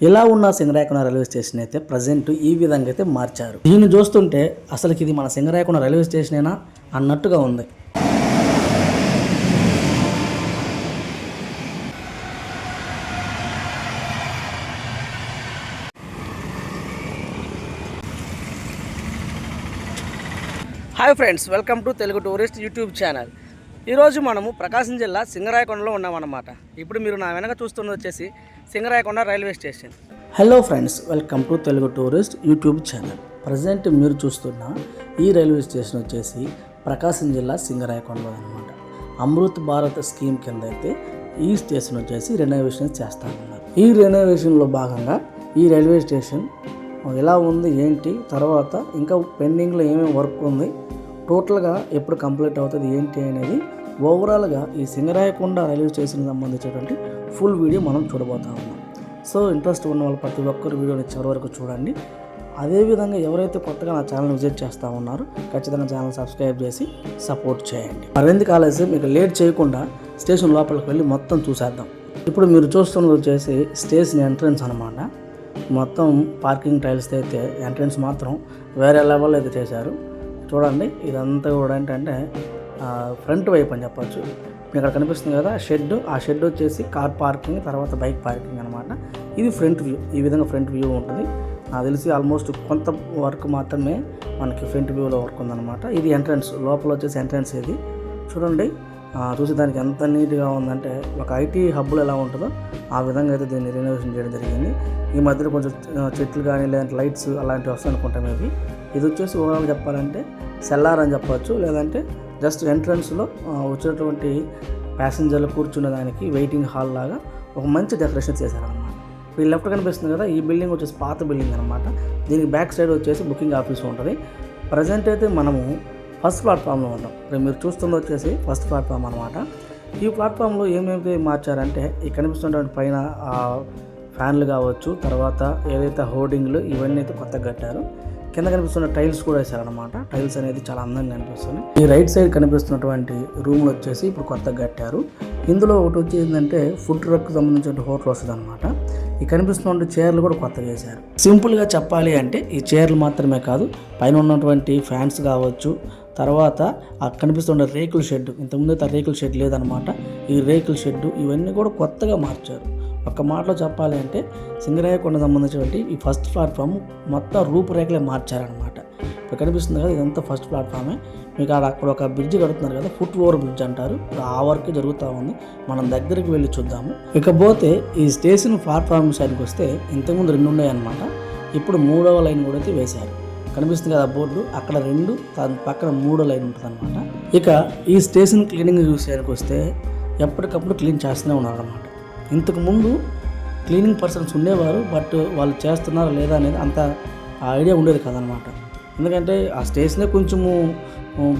ఇలా ఉన్న Singarayakonda railway station అయితే ప్రజెంట్ ఈ విధంగా అయితే మార్చారు. దీన్ని చూస్తుంటే అసలుకి ఇది మన సింగరాయకొండ రైల్వే స్టేషనేనా అన్నట్టుగా ఉంది. Hi friends welcome to Telugu tourist YouTube channel ఈరోజు మనము ప్రకాశం జిల్లా సింగరాయకొండలో ఉన్నామన్నమాట. ఇప్పుడు మీరు నా వెనక చూస్తున్నది వచ్చేసి Singarayakonda railway station. Hello friends welcome to Telugu tourist YouTube channel. Present మీరు చూస్తున్న ఈ రైల్వే స్టేషన్ వచ్చేసి ప్రకాశం జిల్లా సింగరాయకొండలో అనమాట అమృత్ భారత్ స్కీమ్ కింద అయితే ఈ స్టేషన్ వచ్చేసి రెనోవేషన్ చేస్తామన్నారు ఈ రెనోవేషన్లో భాగంగా ఈ రైల్వే స్టేషన్ ఎలా ఉంది ఏంటి తర్వాత ఇంకా పెండింగ్లో ఏమేమి వర్క్ ఉంది టోటల్గా ఎప్పుడు కంప్లీట్ అవుతుంది ఏంటి అనేది ఓవరాల్గా ఈ సింగరాయకొండ రైల్వే స్టేషన్కి సంబంధించినటువంటి ఫుల్ వీడియో మనం చూడబోతా ఉన్నాం. సో ఇంట్రెస్ట్ ఉన్న వాళ్ళు ప్రతి ఒక్కరు వీడియోని చివరి వరకు చూడండి. అదేవిధంగా ఎవరైతే కొత్తగా నా ఛానల్ విజిట్ చేస్తూ ఉన్నారో ఖచ్చితంగా ఛానల్ సబ్స్క్రైబ్ చేసి సపోర్ట్ చేయండి. మరెందుకు ఆలస్యం? మీకు లేట్ చేయకుండా స్టేషన్ లోపలికి వెళ్ళి మొత్తం చూసేద్దాం. ఇప్పుడు మీరు చూస్తున్నది వచ్చేసి స్టేషన్ ఎంట్రన్స్ అనమాట మొత్తం పార్కింగ్ టైల్స్ అయితే ఎంట్రన్స్ మాత్రం వేరే లెవెల్ అయితే చేశారు. చూడండి ఇదంతా కూడా ఏంటంటే ఫ్రంట్ వైపు అని చెప్పచ్చు. మీకు ఇక్కడ కనిపిస్తుంది కదా షెడ్. ఆ షెడ్ వచ్చేసి కార్ పార్కింగ్ తర్వాత బైక్ పార్కింగ్ అనమాట ఇది ఫ్రంట్ వ్యూ ఈ విధంగా ఫ్రంట్ వ్యూ ఉంటుంది. నాకు తెలిసి ఆల్మోస్ట్ కొంత వర్క్ మాత్రమే మనకి ఫ్రంట్ వ్యూలో వర్క్ ఉందన్నమాట. ఇది ఎంట్రన్స్ లోపల వచ్చేసి ఎంట్రన్స్ ఇది. చూడండి ఆ, చూసేదానికి ఎంత నీట్గా ఉందంటే ఒక ఐటీ హబ్లో ఎలా ఉంటుందో ఆ విధంగా అయితే దీన్ని రెనోవేషన్ చేయడం జరిగింది. ఈ మధ్యలో కొంచెం చెట్లు కానీ లేదంటే లైట్స్ అలాంటివి వస్తాయి అనుకుంటా మేబీ. ఇది వచ్చేసి ఓవరాల్ చెప్పాలంటే సెల్లార్ అని చెప్పవచ్చు లేదంటే జస్ట్ ఎంట్రన్స్లో వచ్చినటువంటి ప్యాసింజర్లు కూర్చునేదానికి వెయిటింగ్ హాల్ లాగా ఒక మంచి డెకరేషన్ చేశారనమాట ఈ లెఫ్ట్ కనిపిస్తుంది కదా ఈ బిల్డింగ్ వచ్చేసి పాత బిల్డింగ్ అనమాట దీనికి బ్యాక్ సైడ్ వచ్చేసి బుకింగ్ ఆఫీస్ ఉంటుంది. ప్రజెంట్ అయితే మనము ఫస్ట్ ప్లాట్ఫామ్లో ఉన్నాం. ఇప్పుడు మీరు చూస్తుంది వచ్చేసి ఫస్ట్ ప్లాట్ఫామ్ అనమాట ఈ ప్లాట్ఫామ్లో ఏమేమి మార్చారంటే ఈ కనిపిస్తున్నటువంటి పైన ఫ్యాన్లు కావచ్చు తర్వాత ఏదైతే హోర్డింగ్లు ఇవన్నీ అయితే కొత్తగా కట్టారు. కింద కనిపిస్తున్న టైల్స్ కూడా వేశారనమాట టైల్స్ అనేది చాలా అందంగా కనిపిస్తుంది. ఈ రైట్ సైడ్ కనిపిస్తున్నటువంటి రూమ్లు వచ్చేసి ఇప్పుడు కొత్తగా కట్టారు. ఇందులో ఒకటి వచ్చి ఏంటంటే ఫుడ్ ట్రక్ సంబంధించిన హోటల్ వస్తుంది అనమాట ఈ కనిపిస్తున్న చైర్లు కూడా కొత్తగా వేశారు. సింపుల్గా చెప్పాలి అంటే ఈ చైర్లు మాత్రమే కాదు పైన ఉన్నటువంటి ఫ్యాన్స్ కావచ్చు తర్వాత ఆ కనిపిస్తున్న రేకుల షెడ్ ఇంతకుముందు అయితే ఆ రేకుల షెడ్ లేదనమాట ఈ రేకుల షెడ్ ఇవన్నీ కూడా కొత్తగా మార్చారు. ఒక్క మాటలో చెప్పాలి అంటే సింగరాయకొండ సంబంధించినటువంటి ఈ ఫస్ట్ ప్లాట్ఫామ్ మొత్తం రూపురేఖలే మార్చారనమాట ఇప్పుడు కనిపిస్తుంది కదా ఇదంతా ఫస్ట్ ప్లాట్ఫామే. మీకు ఆడ అక్కడ ఒక బ్రిడ్జ్ కడుతున్నారు కదా ఫుట్ ఓవర్ బ్రిడ్జ్ అంటారు. ఆ వర్క్ జరుగుతూ ఉంది. మనం దగ్గరికి వెళ్ళి చూద్దాము. ఇకపోతే ఈ స్టేషన్ ప్లాట్ఫామ్ సైడ్కి వస్తే ఇంతకుముందు రెండు ఉన్నాయన్నమాట. ఇప్పుడు మూడవ లైన్ కూడా అయితే వేశారు. కనిపిస్తుంది కదా బోర్డు అక్కడ రెండు దాని పక్కన మూడో లైన్ ఉంటుంది అనమాట ఇక ఈ స్టేషన్ క్లీనింగ్ విషయానికి వస్తే ఎప్పటికప్పుడు క్లీన్ చేస్తూనే ఉన్నారు ఇంతకుముందు క్లీనింగ్ పర్సన్స్ ఉండేవారు బట్ వాళ్ళు చేస్తున్నారా లేదా అనేది అంత ఐడియా ఉండేది కాదనమాట. ఎందుకంటే ఆ స్టేషనే కొంచెము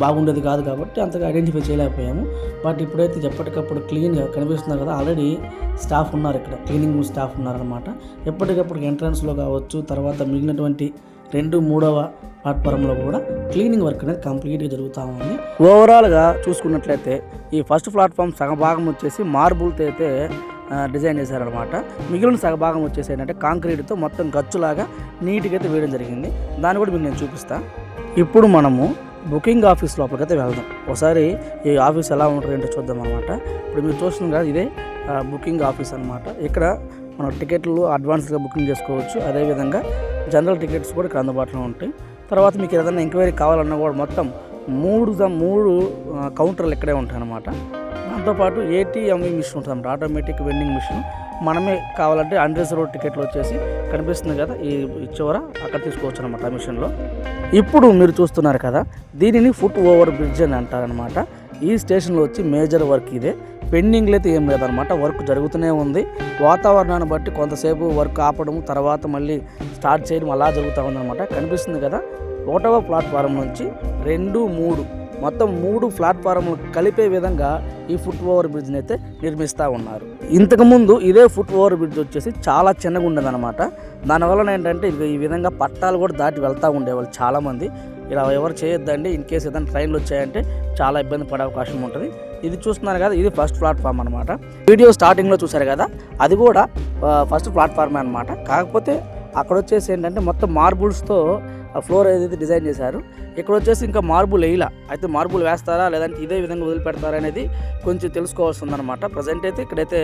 బాగుండేది కాదు కాబట్టి అంతగా ఐడెంటిఫై చేయలేకపోయాము. బట్ ఇప్పుడైతే ఎప్పటికప్పుడు క్లీన్గా కనిపిస్తున్నారు కదా ఆల్రెడీ స్టాఫ్ ఉన్నారు ఇక్కడ. క్లీనింగ్ స్టాఫ్ ఉన్నారనమాట. ఎప్పటికప్పుడు ఎంట్రన్స్లో కావచ్చు తర్వాత మిగిలినటువంటి రెండు మూడవ ప్లాట్ఫారంలో కూడా క్లీనింగ్ వర్క్ అనేది కంప్లీట్గా జరుగుతూ ఉంది. ఓవరాల్గా చూసుకున్నట్లయితే ఈ ఫస్ట్ ప్లాట్ఫామ్ సగభాగం వచ్చేసి మార్బుల్తో అయితే డిజైన్ చేశారనమాట మిగిలిన సగ భాగం వచ్చేసి ఏంటంటే కాంక్రీట్తో మొత్తం గచ్చులాగా నీట్గా అయితే వేయడం జరిగింది. దాన్ని కూడా మీకు నేను చూపిస్తాను ఇప్పుడు మనము బుకింగ్ ఆఫీస్ లోపలికైతే వెళ్దాం. ఒకసారి ఈ ఆఫీస్ ఎలా ఉంటుంది ఏంటో చూద్దాం అనమాట ఇప్పుడు మీరు చూస్తుంది కదా ఇదే బుకింగ్ ఆఫీస్ అనమాట ఇక్కడ మనం టికెట్లు అడ్వాన్స్గా బుకింగ్ చేసుకోవచ్చు. అదేవిధంగా జనరల్ టికెట్స్ కూడా ఇక్కడ అందుబాటులో ఉంటాయి. తర్వాత మీకు ఏదైనా ఎంక్వైరీ కావాలన్నా కూడా మొత్తం మూడు మూడు కౌంటర్లు ఇక్కడే ఉంటాయి అన్నమాట దాంతోపాటు ఏటీఎంఈ మిషన్ ఉంటుంది ఆటోమేటిక్ వెండింగ్ మిషన్ మనమే కావాలంటే అన్రిజర్వ్ టికెట్లు వచ్చేసి కనిపిస్తుంది కదా ఈ చివర అక్కడ తీసుకోవచ్చు అనమాట ఆ మిషన్లో ఇప్పుడు మీరు చూస్తున్నారు కదా దీనిని ఫుట్ ఓవర్ బ్రిడ్జ్ అని అంటారనమాట ఈ స్టేషన్లో వచ్చి మేజర్ వర్క్ ఇదే. పెండింగ్లు అయితే ఏం లేదనమాట వర్క్ జరుగుతూనే ఉంది. వాతావరణాన్ని బట్టి కొంతసేపు వర్క్ ఆపడం తర్వాత మళ్ళీ స్టార్ట్ చేయడం అలా జరుగుతూ ఉందన్నమాట. కనిపిస్తుంది కదా ఒకటవ ప్లాట్ఫారం నుంచి రెండు మూడు మొత్తం మూడు ప్లాట్ఫారంలు కలిపే విధంగా ఈ ఫుట్ ఓవర్ బ్రిడ్జ్ని అయితే నిర్మిస్తూ ఉన్నారు. ఇంతకుముందు ఇదే ఫుట్ ఓవర్ బ్రిడ్జ్ వచ్చేసి చాలా చిన్నగా ఉండేదన్నమాట. దానివల్ల ఏంటంటే ఈ విధంగా పట్టాలు కూడా దాటి వెళ్తూ ఉండేవాళ్ళు చాలామంది. ఇలా ఎవరు చేయొద్దండి ఇన్ కేసు ఏదైనా ట్రైన్లు వచ్చాయంటే చాలా ఇబ్బంది పడే అవకాశం ఉంటుంది. ఇది చూస్తున్నారు కదా ఇది ఫస్ట్ ప్లాట్ఫామ్ అనమాట వీడియో స్టార్టింగ్లో చూసారు కదా అది కూడా ఫస్ట్ ప్లాట్ఫామ్ అనమాట కాకపోతే అక్కడ వచ్చేసి ఏంటంటే మొత్తం మార్బుల్స్తో ఫ్లోర్ ఏదైతే డిజైన్ చేశారు ఇక్కడ వచ్చేసి ఇంకా మార్బుల్ వేయలా అయితే మార్బుల్ వేస్తారా? లేదంటే ఇదే విధంగా వదిలిపెడతారా అనేది కొంచెం తెలుసుకోవాల్సి ఉందన్నమాట ప్రజెంట్ అయితే ఇక్కడైతే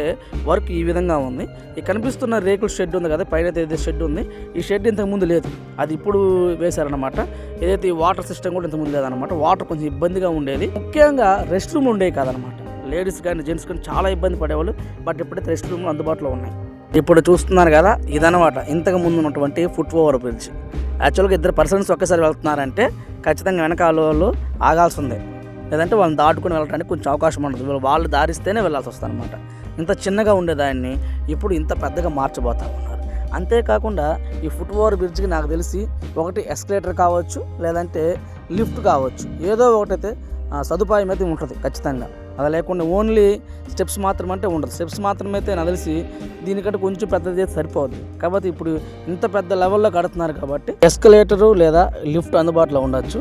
వర్క్ ఈ విధంగా ఉంది. ఈ కనిపిస్తున్న రేకుల షెడ్ ఉంది కదా పైన అయితే షెడ్ ఉంది. ఈ షెడ్ ఇంతకు ముందు లేదు. అది ఇప్పుడు వేశారనమాట ఏదైతే ఈ వాటర్ సిస్టమ్ కూడా ఇంతకుముందు లేదనమాట వాటర్ కొంచెం ఇబ్బందిగా ఉండేది. ముఖ్యంగా రెస్ట్ రూమ్ ఉండేవి కాదనమాట లేడీస్ కానీ జెంట్స్ కానీ చాలా ఇబ్బంది పడేవాళ్ళు. బట్ ఇప్పుడైతే రెస్ట్ రూమ్లు అందుబాటులో ఉన్నాయి. ఇప్పుడు చూస్తున్నారు కదా ఇదనమాట ఇంతకు ముందు ఉన్నటువంటి ఫుట్ ఓవర్ బ్రిడ్జ్ యాక్చువల్గా ఇద్దరు పర్సన్స్ ఒకేసారి వెళ్తున్నారంటే ఖచ్చితంగా వెనకాల వాళ్ళు ఆగాల్సి ఉంది లేదంటే వాళ్ళని దాటుకుని వెళ్ళడానికి కొంచెం అవకాశం ఉండదు. వాళ్ళు దారిస్తేనే వెళ్ళాల్సి వస్తుంది అనమాట ఇంత చిన్నగా ఉండేదాన్ని ఇప్పుడు ఇంత పెద్దగా మార్చబోతా ఉన్నారు. అంతేకాకుండా ఈ ఫుట్ ఓవర్ బ్రిడ్జ్కి నాకు తెలిసి ఒకటి ఎస్కలేటర్ కావచ్చు లేదంటే లిఫ్ట్ కావచ్చు. ఏదో ఒకటైతే సదుపాయం అయితే ఉంటుంది ఖచ్చితంగా. అది లేకుండా ఓన్లీ స్టెప్స్ మాత్రం అంటే ఉండదు. స్టెప్స్ మాత్రమైతే అయితే నాకు తెలిసి దీనికంటే కొంచెం పెద్దది అయితే సరిపోద్ది కాబట్టి ఇప్పుడు ఇంత పెద్ద లెవెల్లో కడుతున్నారు కాబట్టి ఎస్కలేటరు లేదా లిఫ్ట్ అందుబాటులో ఉండొచ్చు.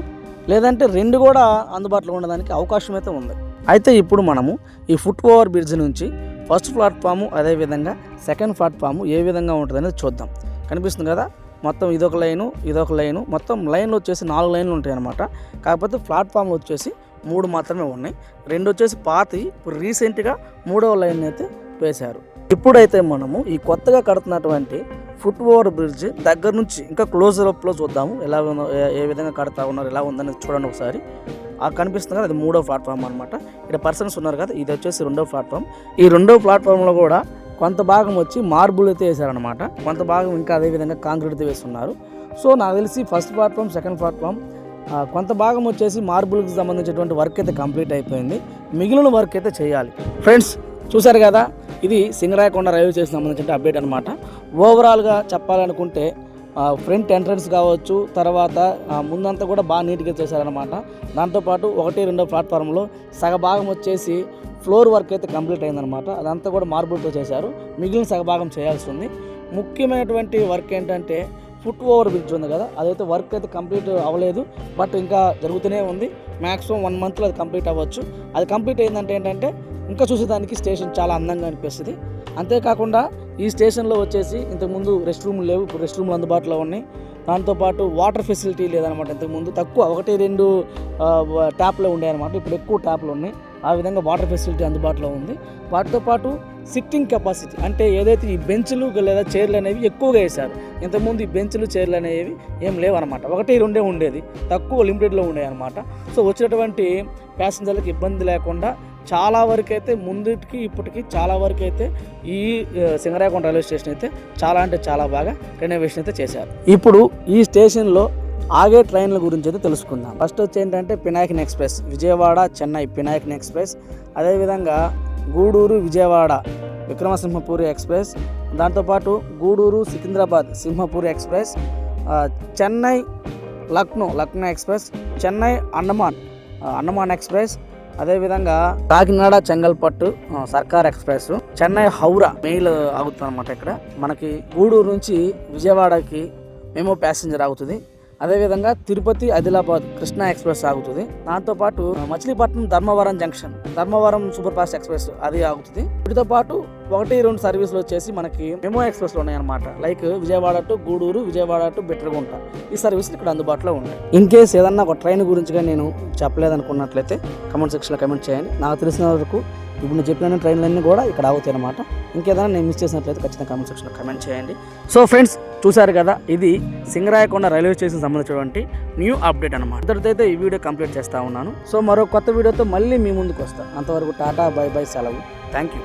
లేదంటే రెండు కూడా అందుబాటులో ఉండడానికి అవకాశం అయితే ఉంది. అయితే ఇప్పుడు మనము ఈ ఫుట్ ఓవర్ బ్రిడ్జ్ నుంచి ఫస్ట్ ప్లాట్ఫాము అదేవిధంగా సెకండ్ ప్లాట్ఫాము ఏ విధంగా ఉంటుంది అనేది చూద్దాం. కనిపిస్తుంది కదా? మొత్తం ఇదొక లైను ఇదొక లైను. మొత్తం లైన్లు వచ్చేసి నాలుగు లైన్లు ఉంటాయి అనమాట కాకపోతే ప్లాట్ఫామ్ వచ్చేసి మూడు మాత్రమే ఉన్నాయి. రెండు వచ్చేసి పాతి ఇప్పుడు రీసెంట్గా మూడవ లైన్ అయితే వేశారు. ఇప్పుడైతే మనము ఈ కొత్తగా కడుతున్నటువంటి ఫుట్ ఓవర్ బ్రిడ్జ్ దగ్గర నుంచి ఇంకా క్లోజర్ అప్లో చూద్దాము. ఎలా ఉందో ఏ- విధంగా కడతా ఉన్నారు ఎలా ఉందని చూడండి ఒకసారి. ఆ కనిపిస్తుంది కదా అది మూడో ప్లాట్ఫామ్ అనమాట ఇక్కడ పర్సన్స్ ఉన్నారు కదా ఇది వచ్చేసి రెండో ప్లాట్ఫామ్. ఈ రెండో ప్లాట్ఫామ్లో కూడా కొంత భాగం వచ్చి మార్బుల్ అయితే వేశారనమాట కొంత భాగం ఇంకా అదే విధంగా కాంక్రీట్ అయితే వేస్తున్నారు. సో నాకు తెలిసి ఫస్ట్ ప్లాట్ఫామ్ సెకండ్ ప్లాట్ఫామ్ కొంత భాగం వచ్చేసి మార్బుల్కి సంబంధించినటువంటి వర్క్ అయితే కంప్లీట్ అయిపోయింది. మిగిలిన వర్క్ అయితే చేయాలి. ఫ్రెండ్స్ చూసారు కదా? ఇది సింగరాయకొండ రైల్వే స్టేషన్ సంబంధించిన అప్డేట్ అనమాట ఓవరాల్గా చెప్పాలనుకుంటే ఫ్రంట్ ఎంట్రన్స్ కావచ్చు తర్వాత ముందంతా కూడా బాగా నీట్గా చేశారనమాట దాంతోపాటు ఒకటి రెండో ప్లాట్ఫామ్లో సగభాగం వచ్చేసి ఫ్లోర్ వర్క్ అయితే కంప్లీట్ అయిందనమాట అదంతా కూడా మార్బుల్తో చేశారు. మిగిలిన సగభాగం చేయాల్సి ఉంది. ముఖ్యమైనటువంటి వర్క్ ఏంటంటే ఫుట్ ఓవర్ బ్రిడ్జ్ ఉంది కదా అదైతే వర్క్ అయితే కంప్లీట్ అవ్వలేదు బట్ ఇంకా జరుగుతూనే ఉంది. మ్యాక్సిమం వన్ మంత్లో అది కంప్లీట్ అవ్వచ్చు. అది కంప్లీట్ అయిందంటే ఏంటంటే ఇంకా చూసేదానికి స్టేషన్ చాలా అందంగా అనిపిస్తుంది. అంతేకాకుండా ఈ స్టేషన్లో వచ్చేసి ఇంతకుముందు రెస్ట్ రూమ్లు లేవు ఇప్పుడు రెస్ట్ రూమ్లు అందుబాటులో ఉన్నాయి. దాంతోపాటు వాటర్ ఫెసిలిటీ లేదనమాట ఇంతకుముందు. తక్కువ ఒకటి రెండు ట్యాప్లో వ- అనమాట ఇప్పుడు ఎక్కువ ట్యాప్లు ఉన్నాయి. ఆ విధంగా వాటర్ ఫెసిలిటీ అందుబాటులో ఉంది. వాటితో పాటు సిట్టింగ్ కెపాసిటీ అంటే ఏదైతే ఈ బెంచ్లు లేదా చైర్లు అనేవి ఎక్కువగా వేశారు. ఇంతకుముందు ఈ బెంచ్లు చైర్లు అనేవి ఏం లేవు అనమాట ఒకటి రెండే ఉండేది. తక్కువ లిమిటెడ్లో ఉండేవి అనమాట సో వచ్చినటువంటి ప్యాసింజర్లకు ఇబ్బంది లేకుండా చాలా వరకు అయితే ముందుకి ఇప్పటికి చాలా వరకు అయితే ఈ సింగరాయకొండ రైల్వే స్టేషన్ అయితే చాలా అంటే చాలా బాగా రెనోవేషన్ అయితే చేశారు. ఇప్పుడు ఈ స్టేషన్లో ఆగే ట్రైన్ల గురించి అయితే తెలుసుకుందాం. ఫస్ట్ వచ్చి ఏంటంటే పినాకిన్ ఎక్స్ప్రెస్ విజయవాడ చెన్నై పినాకిన్ ఎక్స్ప్రెస్. అదేవిధంగా గూడూరు విజయవాడ విక్రమసింహపూరి ఎక్స్ప్రెస్. దాంతోపాటు Gudur Secunderabad Simhapuri express. Chennai Lucknow Lucknow express. Chennai Andaman Andaman express. అదేవిధంగా కాకినాడ చెంగల్పట్టు సర్కార్ ఎక్స్ప్రెస్. చెన్నై హౌరా మెయిల్ ఆగుతుంది అనమాట ఇక్కడ. మనకి గూడూరు నుంచి విజయవాడకి మేము ప్యాసింజర్ ఆగుతుంది. అదేవిధంగా తిరుపతి ఆదిలాబాద్ కృష్ణా ఎక్స్ప్రెస్ ఆగుతుంది. దాంతోపాటు Machilipatnam Dharmavaram junction Dharmavaram super fast express అది ఆగుతుంది. వీటితో పాటు ఒకటి రెండు సర్వీసులు వచ్చేసి మనకి మెమో ఎక్స్ప్రెస్లో ఉన్నాయన్నమాట. Like Vijayawada to Gudur Vijayawada to Bitragunta. ఈ సర్వీసులు ఇక్కడ అందుబాటులో ఉన్నాయి. ఇన్ కేస్ ఏదన్నా ఒక ట్రైన్ గురించి నేను చెప్పలేదనుకున్నట్లయితే కమెంట్ సెక్షన్లో కమెంట్ చేయండి. నాకు తెలిసిన వరకు ఇప్పుడు నేను చెప్పిన ట్రైన్లన్నీ కూడా ఇక్కడ ఆగుతాయి అనమాట ఇంకేదైనా నేను మిస్ చేసినట్లయితే ఖచ్చితంగా కమెంట్ సెక్షన్లో కమెంట్ చేయండి. సో ఫ్రెండ్స్ చూసారు కదా ఇది సింగరాయకొండ రైల్వే స్టేషన్ సంబంధించినటువంటి న్యూ అప్డేట్ అనమాట ఇద్దరితో అయితే ఈ వీడియో కంప్లీట్ చేస్తా ఉన్నాను. సో మరో కొత్త వీడియోతో మళ్ళీ మీ ముందుకు వస్తాను అంతవరకు టాటా బై బై సెలవు. Thank you